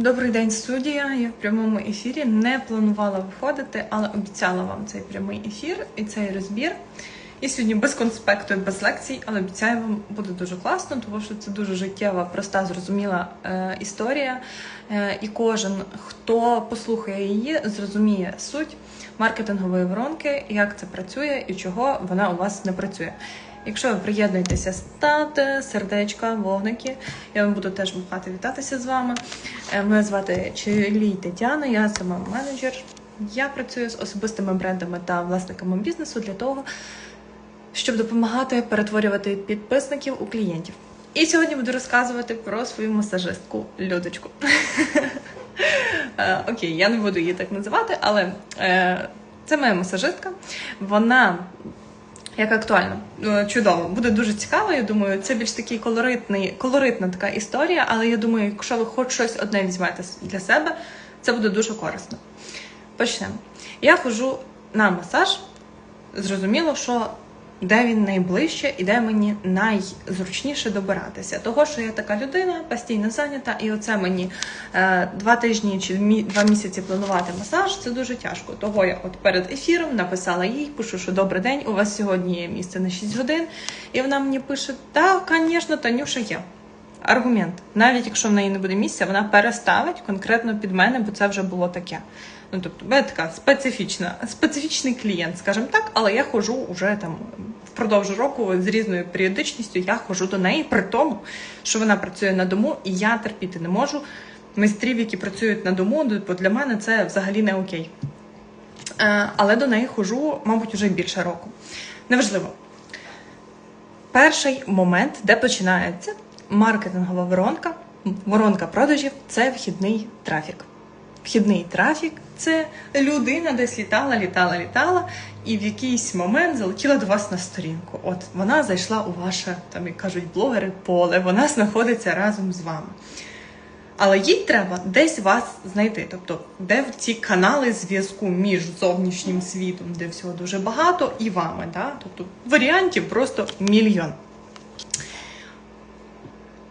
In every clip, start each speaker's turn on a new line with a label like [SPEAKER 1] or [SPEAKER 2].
[SPEAKER 1] Добрий день, студія. Я в прямому ефірі не планувала виходити, але обіцяла вам цей прямий ефір і цей розбір. І сьогодні без конспекту і без лекцій, але обіцяю вам буде дуже класно, тому що це дуже життєва, проста, зрозуміла е, історія. Е, і кожен, хто послухає її, зрозуміє суть маркетингової воронки, як це працює і чого вона у вас не працює. Якщо ви приєднуєтеся, ставте сердечка, вогники. Я вам буду теж махати вітатися з вами. Е, Мене звати Чилій Тетяна, я сама менеджер. Я працюю з особистими брендами та власниками бізнесу для того, щоб допомагати перетворювати підписників у клієнтів. І сьогодні буду розказувати про свою масажистку Людочку. Е, Окей, я не буду її так називати, але е, це моя масажистка. Вона як актуально, Е, чудово, буде дуже цікаво. Я думаю, це більш такий колоритний, колоритна така історія. Але я думаю, якщо ви хоч щось одне візьмете для себе, це буде дуже корисно. Почнемо. Я ходжу на масаж. Зрозуміло, що де він найближче і де мені найзручніше добиратися. Того, що я така людина, постійно зайнята, і оце мені е, два тижні чи два місяці планувати масаж, це дуже тяжко. Того я от перед ефіром написала їй, пишу, що добрий день, у вас сьогодні є місце на 6 годин. І вона мені пише: так, звісно, Танюша є. Аргумент, навіть якщо в неї не буде місця, вона переставить конкретно під мене, бо це вже було таке. Ну тобто, в мене така специфічна, специфічний клієнт, скажімо так, але я ходжу вже там впродовж року з різною періодичністю. Я ходжу до неї, при тому, що вона працює на дому, і я терпіти не можу майстрів, які працюють на дому, бо для мене це взагалі не окей. Е, але до неї ходжу, мабуть, вже більше року. Неважливо. Перший момент, де починається маркетингова воронка, воронка продажів це вхідний трафік. Вхідний трафік це людина десь літала, літала, літала, і в якийсь момент залетіла до вас на сторінку. От вона зайшла у ваше, там як кажуть, блогери поле, вона знаходиться разом з вами. Але їй треба десь вас знайти. Тобто, де ці канали зв'язку між зовнішнім світом, де всього дуже багато, і вами. Да? Тобто варіантів просто мільйон.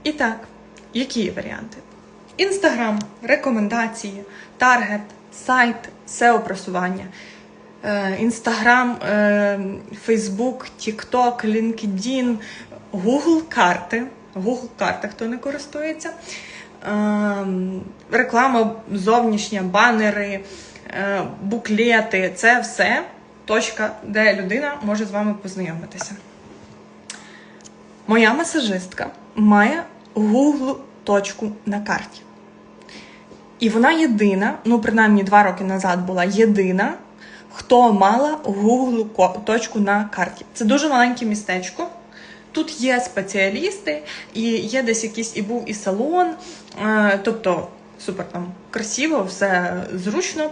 [SPEAKER 1] І так, які є варіанти? Інстаграм, рекомендації, таргет, сайт, SEO-просування, Інстаграм, Фейсбук, Тікток, LinkedIn, Google карти. Google карти, хто не користується. Е, Реклама зовнішня, банери, е, буклети це все точка, де людина може з вами познайомитися. Моя масажистка має Google точку на карті. І вона єдина, ну принаймні два роки назад була єдина, хто мала Google точку на карті. Це дуже маленьке містечко. Тут є спеціалісти, і є десь якийсь і був і салон, е, тобто супер там красиво, все зручно.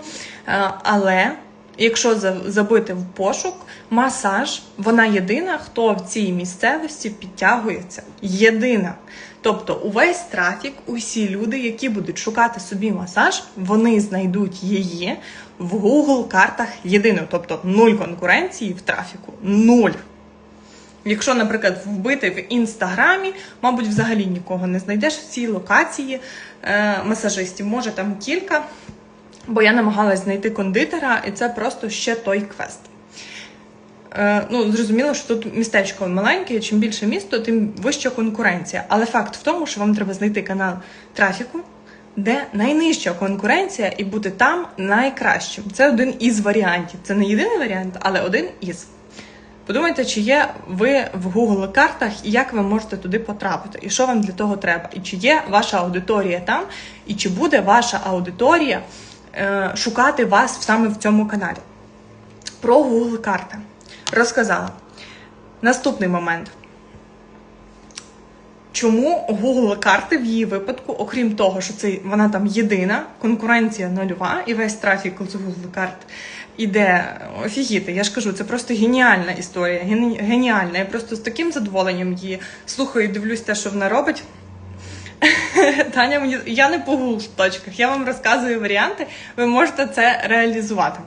[SPEAKER 1] Е, але якщо забити в пошук, масаж, вона єдина, хто в цій місцевості підтягується. Єдина. Тобто увесь трафік, усі люди, які будуть шукати собі масаж, вони знайдуть її в Google картах єдиною. Тобто нуль конкуренції в трафіку. Нуль. Якщо, наприклад, вбити в інстаграмі, мабуть, взагалі нікого не знайдеш в цій локації е, масажистів. Може там кілька, бо я намагалась знайти кондитера, і це просто ще той квест. Е, ну, зрозуміло, що тут містечко маленьке, чим більше місто, тим вища конкуренція. Але факт в тому, що вам треба знайти канал трафіку, де найнижча конкуренція, і бути там найкращим. Це один із варіантів. Це не єдиний варіант, але один із. Подумайте, чи є ви в Google картах і як ви можете туди потрапити, і що вам для того треба, і чи є ваша аудиторія там, і чи буде ваша аудиторія шукати вас саме в цьому каналі. Про Google карти розказала. Наступний момент. Чому Google карти в її випадку, окрім того, що це вона там єдина, конкуренція нульова, і весь трафік з Google карт іде офігіти. Я ж кажу, це просто геніальна історія. гені- Геніальна. Я просто з таким задоволенням її слухаю і дивлюсь те, що вона робить. Таня, мені я не по в точках, я вам розказую варіанти, ви можете це реалізувати.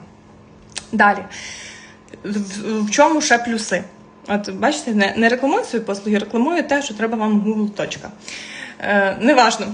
[SPEAKER 1] Далі. В, чому ще плюси? От бачите, не, не рекламую свої послуги, рекламую те, що треба вам Google. Е, неважно.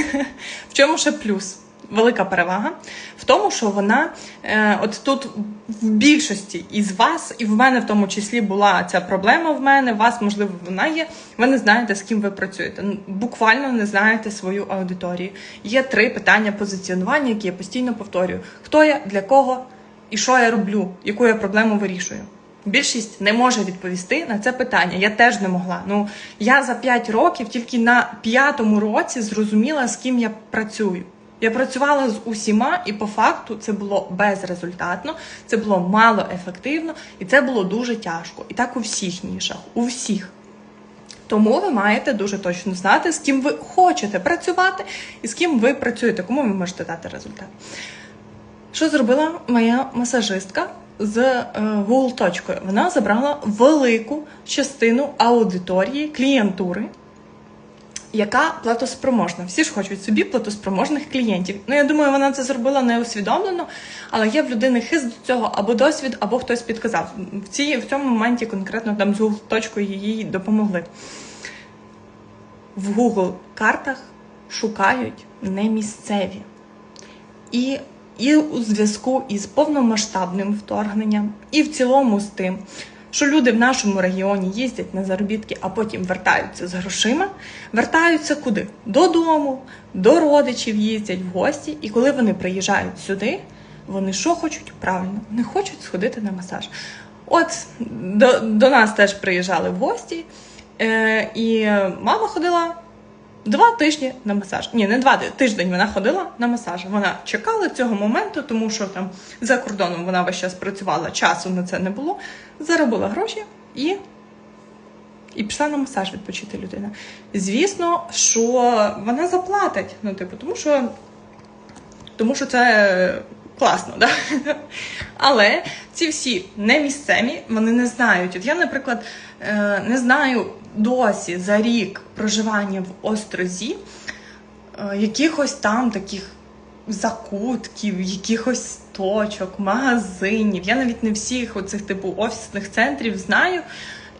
[SPEAKER 1] в чому ще плюс? Велика перевага в тому, що вона е, от тут в більшості із вас, і в мене в тому числі була ця проблема в мене. Вас, можливо, вона є. Ви не знаєте, з ким ви працюєте. Ну, Буквально не знаєте свою аудиторію. Є три питання позиціонування, які я постійно повторюю: хто я, для кого і що я роблю, яку я проблему вирішую. Більшість не може відповісти на це питання. Я теж не могла. Ну я за 5 років тільки на п'ятому році зрозуміла, з ким я працюю. Я працювала з усіма, і по факту це було безрезультатно, це було мало ефективно, і це було дуже тяжко. І так у всіх нішах, у всіх. Тому ви маєте дуже точно знати, з ким ви хочете працювати і з ким ви працюєте, кому ви можете дати результат. Що зробила моя масажистка з е, Google? Вона забрала велику частину аудиторії, клієнтури, яка платоспроможна. Всі ж хочуть собі платоспроможних клієнтів. Ну, я думаю, вона це зробила неусвідомлено, але є в людини хист до цього або досвід, або хтось підказав. В, цій, в цьому моменті конкретно там з Google точкою їй допомогли. В Google картах шукають не місцеві. І і у зв'язку із повномасштабним вторгненням, і в цілому з тим, що люди в нашому регіоні їздять на заробітки, а потім вертаються з грошима, вертаються куди? Додому, до родичів їздять в гості, і коли вони приїжджають сюди, вони що хочуть? Правильно, вони хочуть сходити на масаж. От до, до нас теж приїжджали в гості, е, і мама ходила. Два тижні на масаж. Ні, не два тиждень вона ходила на масаж. Вона чекала цього моменту, тому що там за кордоном вона весь час працювала, часу на це не було. Заробила гроші і і пішла на масаж відпочити людина. Звісно, що вона заплатить. Ну, типу, тому що тому що це класно, да? але ці всі не місцеві, вони не знають. От я, наприклад, е, не знаю досі за рік проживання в острозі е, якихось там таких закутків, якихось точок, магазинів. Я навіть не всіх оцих типу офісних центрів знаю.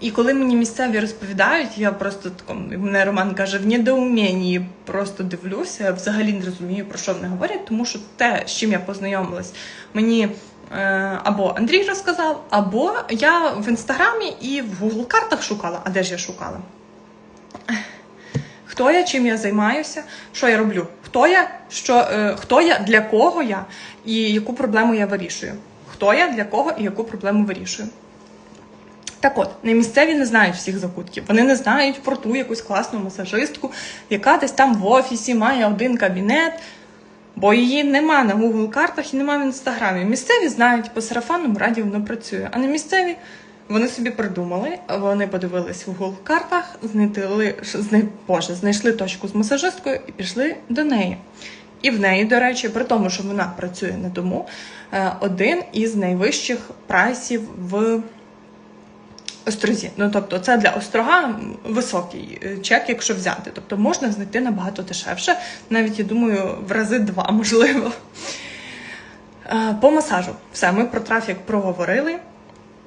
[SPEAKER 1] І коли мені місцеві розповідають, я просто тако, мене Роман каже, в недоумінні просто дивлюся, взагалі не розумію, про що вони говорять, тому що те, з чим я познайомилась, мені е, або Андрій розказав, або я в інстаграмі і в Google картах шукала. А де ж я шукала? Хто я, чим я займаюся, що я роблю? Хто я, що, е, хто я, для кого я і яку проблему я вирішую? Хто я, для кого і яку проблему вирішую? Так от, не місцеві не знають всіх закутків. Вони не знають про ту якусь класну масажистку, яка десь там в офісі має один кабінет, бо її нема на Google картах і нема в інстаграмі. Місцеві знають, по сарафанному раді воно працює. А не місцеві вони собі придумали, вони подивились в Google картах, знайшли, боже, знайшли точку з масажисткою і пішли до неї. І в неї, до речі, при тому, що вона працює на дому, е, один із найвищих прайсів в острозі. Ну тобто, це для острога високий е, чек, якщо взяти. Тобто можна знайти набагато дешевше, навіть я думаю, в рази два можливо. Е, по масажу, все, ми про трафік проговорили.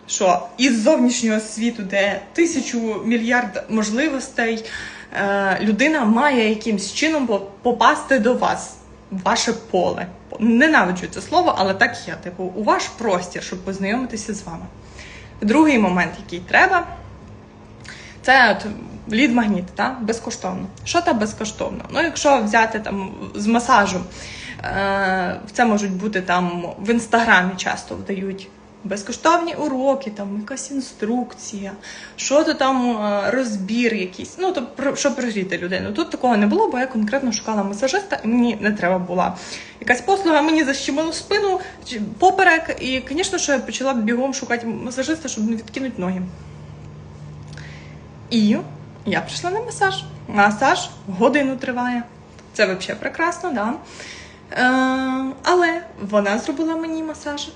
[SPEAKER 1] Що із зовнішнього світу, де тисячу мільярд можливостей, е, людина має якимсь чином попасти до вас, ваше поле. Ненавиджу це слово, але так є. Типу, у ваш простір, щоб познайомитися з вами. Другий момент, який треба, це от лід-магніт, та? безкоштовно. Що там безкоштовно? Ну, якщо взяти там з масажу, е, це можуть бути там в інстаграмі часто вдають. Безкоштовні уроки, там якась інструкція, що то там е, розбір якийсь. Ну, то про що прожити людину. Тут такого не було, бо я конкретно шукала масажиста, і мені не треба була якась послуга, мені защемило спину, поперек. І, звісно, що я почала бігом шукати масажиста, щоб не відкинути ноги. І я прийшла на масаж. Масаж годину триває. Це взагалі прекрасно, да? Е, але вона зробила мені масаж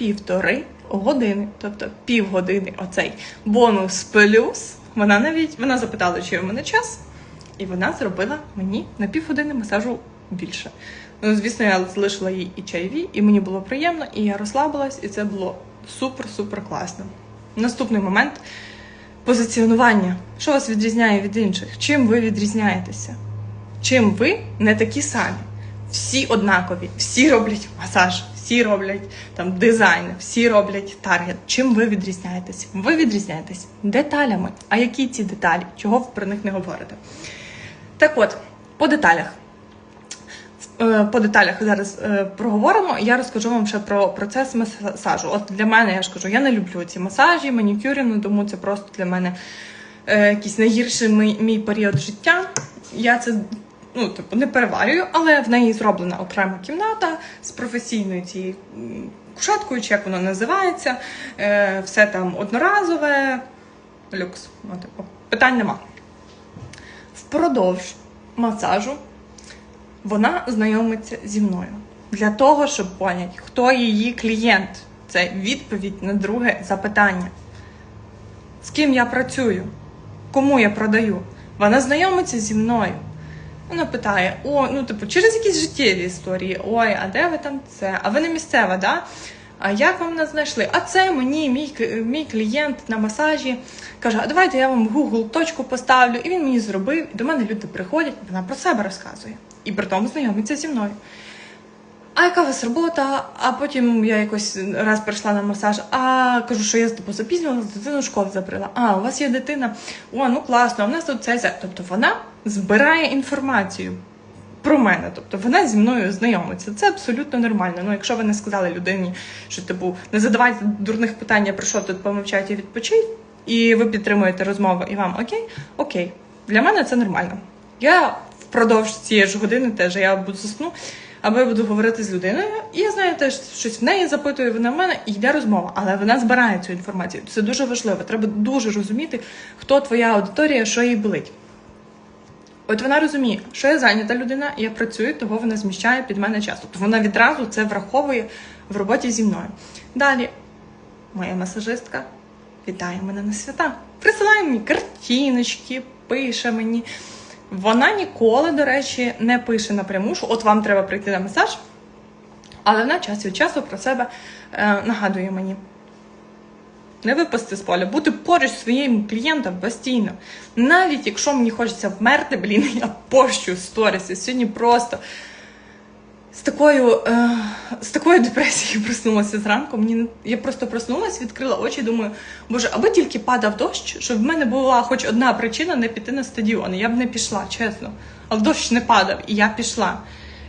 [SPEAKER 1] півтори години, тобто півгодини оцей бонус плюс. Вона навіть вона запитала, чи в мене час, і вона зробила мені на півгодини масажу більше. Ну, звісно, я залишила їй і чайві, і мені було приємно, і я розслабилась, і це було супер-супер класно. Наступний момент позиціонування. Що вас відрізняє від інших? Чим ви відрізняєтеся? чим ви не такі самі. Всі однакові, всі роблять масаж, всі роблять там дизайн, всі роблять таргет. Чим ви відрізняєтесь? Ви відрізняєтесь деталями. А які ці деталі? Чого ви про них не говорите? Так от, по деталях. Е, По деталях зараз е, проговоримо. Я розкажу вам ще про процес масажу. От для мене я ж кажу, я не люблю ці масажі, манікюри, ну тому це просто для мене е, якийсь найгірший мій, період життя. Я це ну, типу, не переварюю, але в неї зроблена окрема кімната з професійною цією кушеткою, чи як воно називається. Е, Все там одноразове, люкс. Ну, типу, питань нема. Впродовж масажу вона знайомиться зі мною для того, щоб поняти, хто її клієнт. Це відповідь на друге запитання. З ким я працюю? Кому я продаю? Вона знайомиться зі мною. Вона питає: о, ну типу, через якісь життєві історії. Ой, а де ви там це? А ви не місцева, да? А як вам нас знайшли? А це мені, мій, мій клієнт на масажі каже: а давайте я вам Google точку поставлю. І він мені зробив. І до мене люди приходять, вона про себе розказує. І при тому знайомиться зі мною. А яка у вас робота? А потім я якось раз прийшла на масаж, а кажу, що я типу, запізнювалася, дитину школу забрала. А, у вас є дитина? О, ну класно, а в нас тут це. Тобто вона збирає інформацію про мене. Тобто вона зі мною знайомиться. Це абсолютно нормально. Ну, якщо ви не сказали людині, що типу не задавайте дурних питань, я прийшов тут помовчати і відпочить, і ви підтримуєте розмову, і вам окей, окей. Для мене це нормально. Я впродовж цієї ж години теж я буду засну, або я буду говорити з людиною, і я знаю теж щось в неї запитую, вона в мене і йде розмова, але вона збирає цю інформацію. Це дуже важливо. Треба дуже розуміти, хто твоя аудиторія, що їй болить. От вона розуміє, що я зайнята людина, я працюю, того вона зміщає під мене час. Тобто вона відразу це враховує в роботі зі мною. Далі, моя масажистка вітає мене на свята. Присилає мені картиночки, пише мені. Вона ніколи, до речі, не пише напряму, що от вам треба прийти на масаж, але вона час від часу про себе е, нагадує мені. Не випасти з поля, бути поруч зі своїм клієнтом постійно. Навіть якщо мені хочеться вмерти, блін, я пощу сторіси. Сьогодні просто з такою, е, з такою депресією проснулася зранку. Мені я просто проснулася, відкрила очі, думаю, боже, аби тільки падав дощ, щоб в мене була хоч одна причина не піти на стадіон. Я б не пішла, чесно. Але дощ не падав, і я пішла.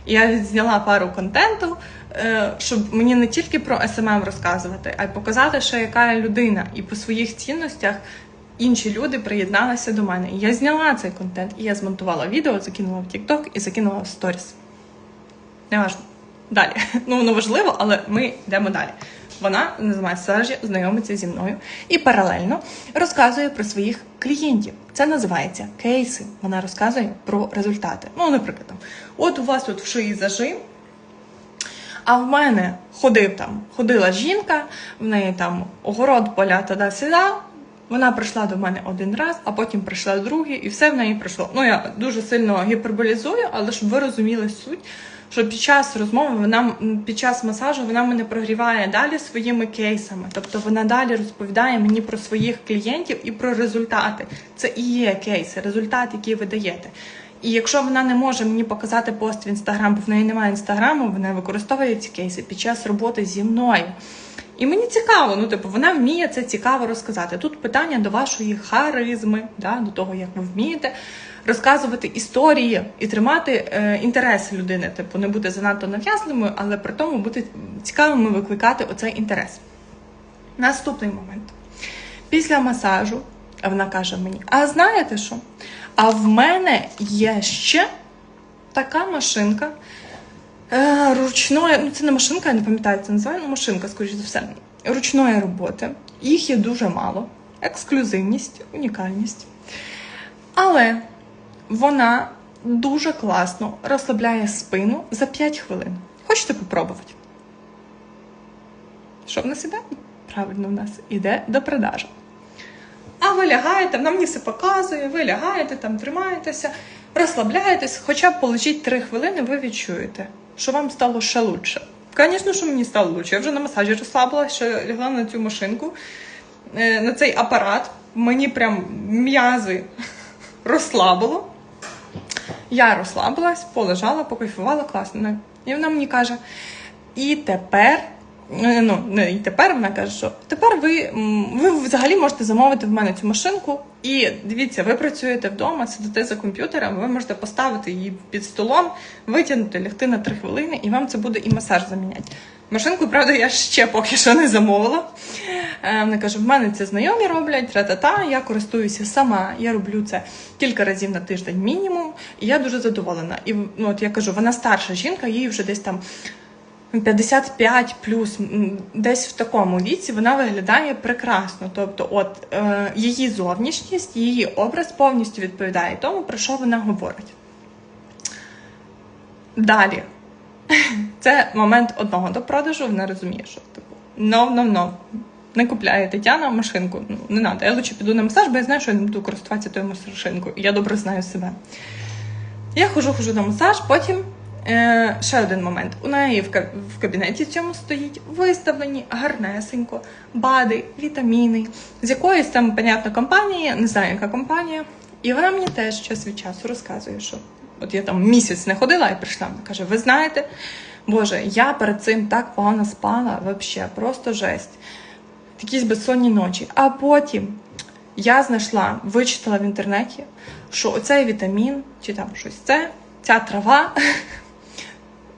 [SPEAKER 1] І я відзняла пару контенту, щоб мені не тільки про СММ розказувати, а й показати, що яка я людина, і по своїх цінностях інші люди приєдналися до мене. І я зняла цей контент, і я змонтувала відео, закинула в TikTok і закинула в сторіс. Неважно. Далі. Ну, воно важливо, але ми йдемо далі. Вона на масажі знайомиться зі мною і паралельно розказує про своїх клієнтів. Це називається кейси. Вона розказує про результати. Ну, наприклад, там, от у вас тут в шиї зажим, а в мене ходив там, ходила жінка, в неї там огород поля туди-сюди. Вона прийшла до мене один раз, а потім прийшла другий, і все в неї пройшло. Ну я дуже сильно гіперболізую, але щоб ви розуміли суть, що під час розмови вона під час масажу вона мене прогріває далі своїми кейсами. Тобто вона далі розповідає мені про своїх клієнтів і про результати. Це і є кейси, результат, який ви даєте. І якщо вона не може мені показати пост в інстаграм, бо в неї немає інстаграму, вона використовує ці кейси під час роботи зі мною. І мені цікаво, ну типу, вона вміє це цікаво розказати. Тут питання до вашої харизми, да, до того, як ви вмієте розказувати історії і тримати е, інтерес людини. Типу, не бути занадто нав'язливою, але при тому бути цікавими викликати оцей інтерес. Наступний момент. Після масажу вона каже мені: А знаєте що? А в мене є ще така машинка. Е, ручної, ну це не машинка, я не пам'ятаю, це називає, ну машинка, скоріш за все, ручної роботи. Їх є дуже мало. Ексклюзивність, унікальність. Але вона дуже класно розслабляє спину за 5 хвилин. Хочете попробувати? Що в нас іде? Правильно, в нас іде до продажу. А ви лягаєте, вона мені все показує, ви лягаєте, там тримаєтеся, розслабляєтесь, хоча б полежіть 3 хвилини, ви відчуєте, що вам стало ще лучше. Звісно, що мені стало лучше. Я вже на масажі розслабилася, ще лягла на цю машинку, е, на цей апарат. Мені прям м'язи розслабило. Я розслабилась, полежала, покайфувала, класно. І вона мені каже: і тепер. Ну, не і тепер вона каже, що тепер ви ви взагалі можете замовити в мене цю машинку. І дивіться, ви працюєте вдома, сидите за комп'ютером, ви можете поставити її під столом, витягнути, лягти на три хвилини, і вам це буде і масаж заміняти. Машинку, правда, я ще поки що не замовила. Е, вона каже, в мене це знайомі роблять, тра-та-та, я користуюся сама. Я роблю це кілька разів на тиждень мінімум, і я дуже задоволена. І ну, от я кажу, вона старша жінка, їй вже десь там 55 плюс, десь в такому віці вона виглядає прекрасно. Тобто, от е, її зовнішність, її образ повністю відповідає тому, про що вона говорить. Далі. Це момент одного до продажу, вона розуміє, що типу no, no, no. Не купляє Тетяна машинку. Ну, не треба. Я лучше піду на масаж, бо я знаю, що я не буду користуватися тою машинкою. Я добре знаю себе. Я хожу, хожу на масаж, потім е, ще один момент. У неї в, кабінеті цьому стоїть виставлені гарнесенько, бади, вітаміни, з якоїсь там, понятно, компанії, не знаю, яка компанія. І вона мені теж час від часу розказує, що От я там місяць не ходила і прийшла. Вона каже: Ви знаєте, Боже, я перед цим так погано спала, взагалі, просто жесть. Якісь безсонні ночі. А потім я знайшла, вичитала в інтернеті, що оцей вітамін, чи там щось це, ця трава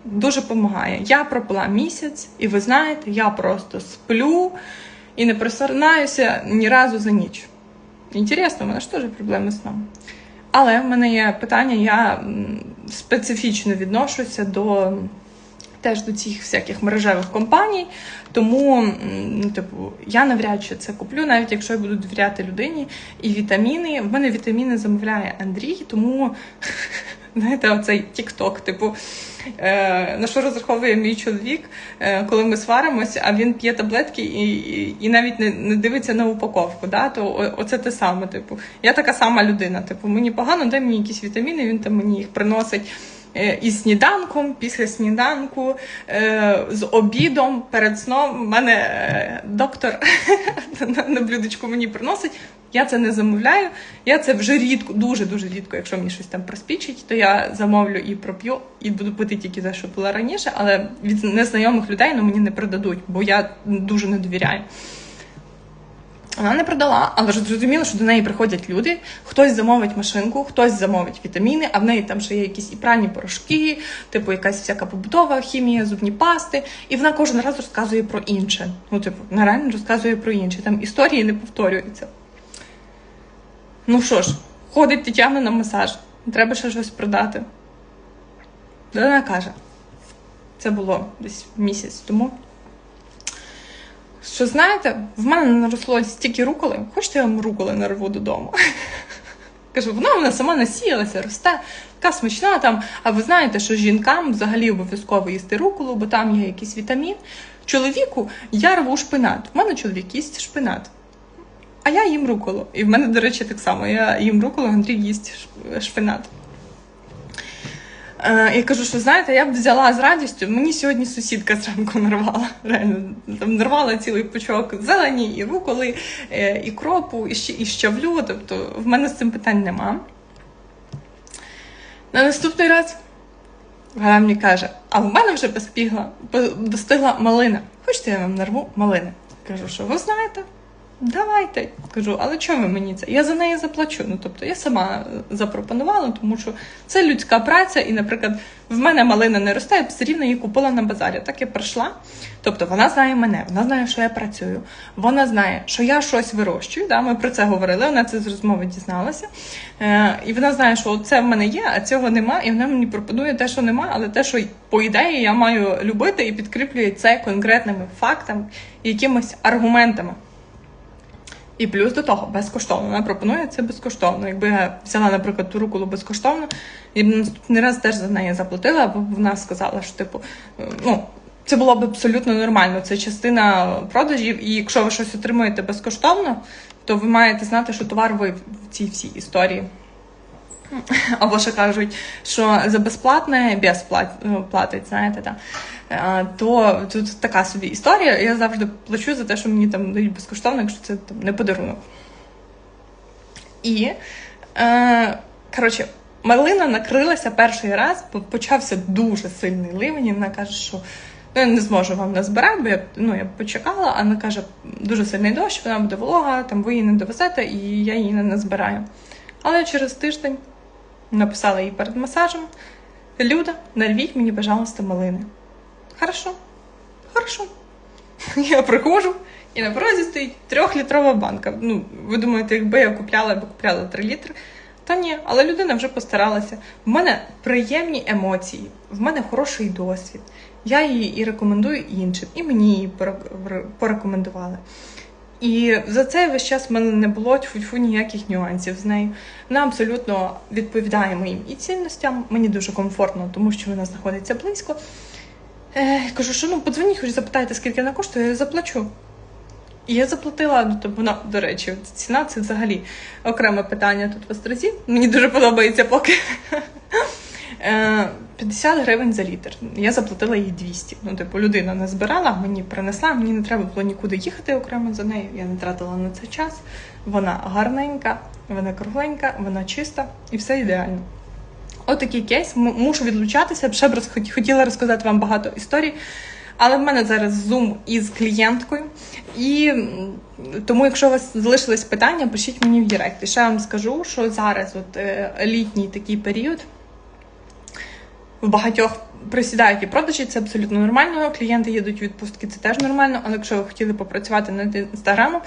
[SPEAKER 1] дуже допомагає. Я пропила місяць, і ви знаєте, я просто сплю і не просинаюся ні разу за ніч. Інтересно, у мене ж теж проблеми з сном. Але в мене є питання, я специфічно відношуся до теж до цих всяких мережевих компаній. Тому, ну, типу, я навряд чи це куплю, навіть якщо я буду довіряти людині. І вітаміни. В мене вітаміни замовляє Андрій, тому знаєте, оцей тік-ток, типу. Е, на що розраховує мій чоловік, е, коли ми сваримося, а він п'є таблетки і і, і навіть не не дивиться на упаковку. Да? То оце те саме. Типу, я така сама людина. Типу, мені погано, дай мені якісь вітаміни, він там мені їх приносить. Е, і сніданком, після сніданку, з обідом, перед сном У мене доктор на блюдечку мені приносить. Я це не замовляю. Я це вже рідко, дуже-дуже рідко, якщо мені щось там приспічить, то я замовлю і проп'ю, і буду пити тільки те, що було раніше, але від незнайомих людей ну, мені не продадуть, бо я дуже не довіряю. Вона не продала, але ж зрозуміло, що до неї приходять люди, хтось замовить машинку, хтось замовить вітаміни, а в неї там ще є якісь і пральні порошки, типу якась всяка побутова хімія, зубні пасти. І вона кожен раз розказує про інше. Ну, типу, вона розказує про інше. Там історії не повторюються. Ну що ж, ходить Тетяна на масаж, треба ще щось продати. Вона каже, це було десь місяць тому. Що знаєте, в мене наросло стільки руколи, хочете я вам руколи нарву додому? Кажу, вона вона сама насіялася, росте, така смачна там. А ви знаєте, що жінкам взагалі обов'язково їсти руколу, бо там є якийсь вітамін. Чоловіку я рву шпинат. У мене чоловік їсть шпинат. А я їм руколу. І в мене, до речі, так само. Я їм руколу, Андрій їсть шпинат. Е, я кажу, що знаєте, я б взяла з радістю. Мені сьогодні сусідка зранку нарвала. Реально там нарвала цілий пучок зелені, і руколи, е, і кропу, і, і щавлю. Тобто в мене з цим питань нема. На наступний раз вона мені каже: а в мене вже поспігла, достигла малина. Хочете, я вам нарву малини? Кажу, що ви знаєте. Давайте кажу, але чому ви мені це? Я за неї заплачу. Ну тобто я сама запропонувала, тому що це людська праця, і, наприклад, в мене малина не росте, я б все рівно її купила на базарі. Так я прийшла. Тобто вона знає мене, вона знає, що я працюю, вона знає, що я щось вирощую. Да? Ми про це говорили, вона це з розмови дізналася. Е, І вона знає, що це в мене є, а цього нема. І вона мені пропонує те, що нема, але те, що по ідеї я маю любити і підкріплює це конкретними фактами, якимись аргументами. І плюс до того безкоштовно. Вона пропонує це безкоштовно. Якби я взяла, наприклад, ту руколу безкоштовно, б наступний раз теж за неї заплатила, бо вона сказала, що типу, ну. Це було б абсолютно нормально. Це частина продажів, і якщо ви щось отримуєте безкоштовно, то ви маєте знати, що товар ви в цій всій історії. Або ще кажуть, що за безплатне без ну, платить, знаєте, так. То тут така собі історія. Я завжди плачу за те, що мені там дають безкоштовно, якщо це там не подарунок. І, е, коротше, малина накрилася перший раз, бо почався дуже сильний ливень. і Вона каже, що ну, я не зможу вам назбирати, бо я, ну, я почекала, а вона каже, дуже сильний дощ, вона буде волога, там ви її не довезете, і я її не назбираю. Але через тиждень написала їй перед масажем: Люда, нарвіть мені, пожалуйста, малини. Хорошо, хорошо. Я приходжу, і на порозі стоїть трьохлітрова банка. Ну, ви думаєте, якби я купляла, я б купляла 3 літри. Та ні, але людина вже постаралася. В мене приємні емоції, в мене хороший досвід. Я її і рекомендую іншим, і мені її порекомендували. І за це весь час в мене не було тьфу-тьфу ніяких нюансів з нею. Вона абсолютно відповідає моїм і цінностям. Мені дуже комфортно, тому що вона знаходиться близько. Е, кажу, що ну подзвоніть, хоч запитайте, скільки вона коштує, я заплачу. І я заплатила, ну тобто вона, до речі, ціна це взагалі окреме питання тут в Острозі. Мені дуже подобається поки. Е, 50 гривень за літр. Я заплатила їй 200. Ну, типу, людина не збирала, мені принесла, мені не треба було нікуди їхати окремо за нею. Я не тратила на це час. Вона гарненька, вона кругленька, вона чиста і все ідеально. Отакий кейс. Мушу відлучатися. Ще б хотіла розказати вам багато історій. Але в мене зараз зум із клієнткою. І тому, якщо у вас залишились питання, пишіть мені в Директ. І ще вам скажу, що зараз, от е, літній такий період, в багатьох присідають і продажі, це абсолютно нормально. Клієнти їдуть відпустки, це теж нормально. Але якщо ви хотіли попрацювати над інстаграмом,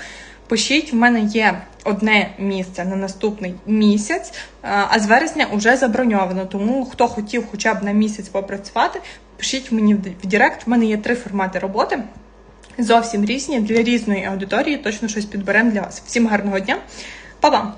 [SPEAKER 1] пишіть, в мене є одне місце на наступний місяць, а а з вересня вже заброньовано. Тому хто хотів хоча б на місяць попрацювати, пишіть мені в Директ. В мене є три формати роботи. Зовсім різні для різної аудиторії. Точно щось підберемо для вас. Всім гарного дня. Па-бам!